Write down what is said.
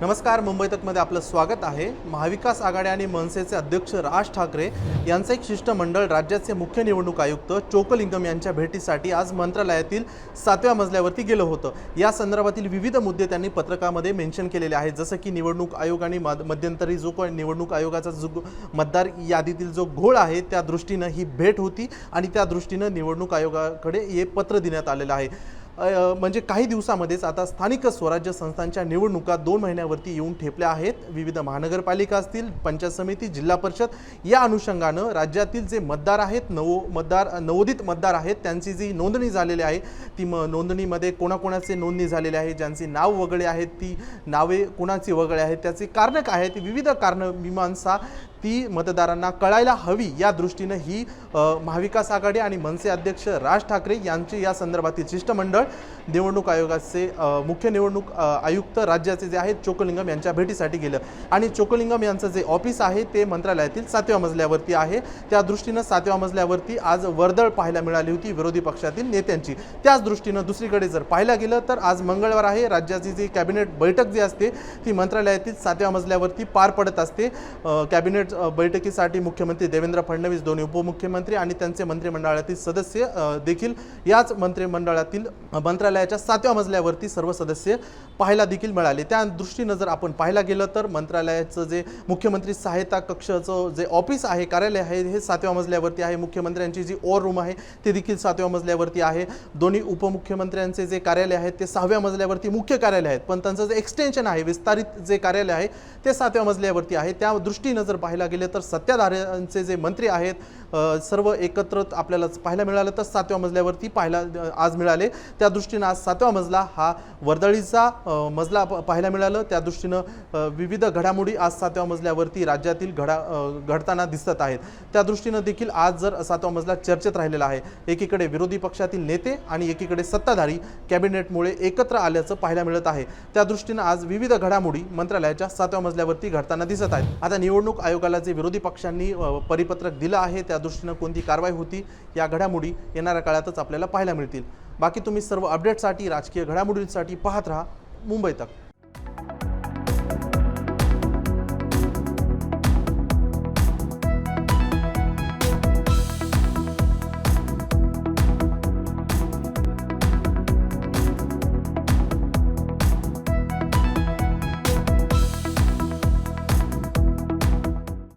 नमस्कार मुंबई तकमध्ये आपलं स्वागत आहे. महाविकास आघाडी आणि मनसेचे अध्यक्ष राज ठाकरे यांचं एक शिष्टमंडळ राज्याचे मुख्य निवडणूक आयुक्त चोकलिंगम यांच्या भेटीसाठी आज मंत्रालयातील सातव्या मजल्यावरती गेलं होतं. या संदर्भातील विविध मुद्दे त्यांनी पत्रकामध्ये मेन्शन केलेले आहेत. जसं की निवडणूक आयोग आणि मध्यंतरी जो काही निवडणूक आयोगाचा जो मतदार यादीतील जो घोळ आहे त्या दृष्टीनं ही भेट होती आणि त्या दृष्टीनं निवडणूक आयोगाकडे हे पत्र देण्यात आलेलं आहे. म्हणजे काही दिवसामध्येच आता स्थानिक स्वराज्य संस्थांच्या निवडणुका दोन महिन्यावरती येऊन ठेपल्या आहेत. विविध महानगरपालिका असतील पंचायत समिती जिल्हा परिषद या अनुषंगानं राज्यातील जे मतदार आहेत नवो मतदार नवोदित मतदार आहेत त्यांची जी नोंदणी झालेली आहे ती म नोंदणीमध्ये कोणाकोणाचे नोंदणी झालेले आहे ज्यांची नाव वगळे आहेत ती नावे कोणाची वगळे आहेत त्याचे कारणं काय आहेत विविध कारणं मीमांसा ती मतदारांना कळायला हवी या दृष्टीनं ही महाविकास आघाडी आणि मनसे अध्यक्ष राज ठाकरे यांचे या संदर्भातील शिष्टमंडळ. निवडणूक आयोगाचे मुख्य निवडणूक आयुक्त राज्याचे जे आहेत चोकलिंगम यांच्या भेटीसाठी गेलं. आणि चोकलिंगम यांचं जे ऑफिस आहे ते मंत्रालयातील सातव्या मजल्यावरती आहे. त्या दृष्टीनं सातव्या मजल्यावरती आज वर्दळ पाहायला मिळाली होती विरोधी पक्षातील नेत्यांची. त्याच दृष्टीनं दुसरीकडे जर पाहायला गेलं तर आज मंगळवार आहे. राज्याची जी कॅबिनेट बैठक जी असते ती मंत्रालयातील सातव्या मजल्यावरती पार पडत असते. कॅबिनेट बैठकीसाठी मुख्यमंत्री देवेंद्र फडणवीस दोन्ही उपमुख्यमंत्री आणि त्यांचे मंत्रिमंडळातील सदस्य देखील याच मंत्रिमंडळातील मंत्रालयाच्या सातव्या मजल्यावरती सर्व सदस्य पाहायला देखील मिळाले. त्या दृष्टीनं जर आपण पाहायला गेलं तर मंत्रालयाचं जे मुख्यमंत्री सहायता कक्षाचं जे ऑफिस आहे कार्यालय आहे हे सातव्या मजल्यावरती आहे. मुख्यमंत्र्यांची जी ओर रूम आहे ते देखील सातव्या मजल्यावरती आहे. दोन्ही उपमुख्यमंत्र्यांचे जे कार्यालय आहेत ते सहाव्या मजल्यावरती मुख्य कार्यालय आहेत. पण त्यांचं जे एक्सटेन्शन आहे विस्तारित जे कार्यालय आहे ते सातव्या मजल्यावरती आहे. त्या दृष्टीनं जर पाहायला गेलं तर सत्ताधाऱ्यांचे जे मंत्री आहेत सर्व एकत्र आपल्याला पाहायला मिळालं तर सातव्या मजल्यावरती पाहायला आज मिळाले. त्या दृष्टीनं आज सातवा मजला हा वर्दळीचा मजला पाहायला मिळालं. त्या दृष्टीनं विविध घडामोडी आज सातव्या मजल्यावरती राज्यातील घडा घडताना दिसत आहेत. त्या दृष्टीनं देखील आज जर सातवा मजला चर्चेत राहिलेला आहे एकीकडे विरोधी पक्षातील नेते आणि एकीकडे सत्ताधारी कॅबिनेटमुळे एकत्र आल्याचं पाहायला मिळत आहे. त्या दृष्टीनं आज विविध घडामोडी मंत्रालयाच्या सातव्या मजल्यावरती घडताना दिसत आहेत. आता निवडणूक आयोगाला जे विरोधी पक्षांनी परिपत्रक दिलं आहे. त्या दृष्टीनं कोणती कारवाई होती या घडामोडी येणाऱ्या काळातच आपल्याला पाहायला मिळतील. बाकी तुम्ही सर्व अपडेटसाठी राजकीय घडामोडींसाठी पाहत राहा. मुंबई तक.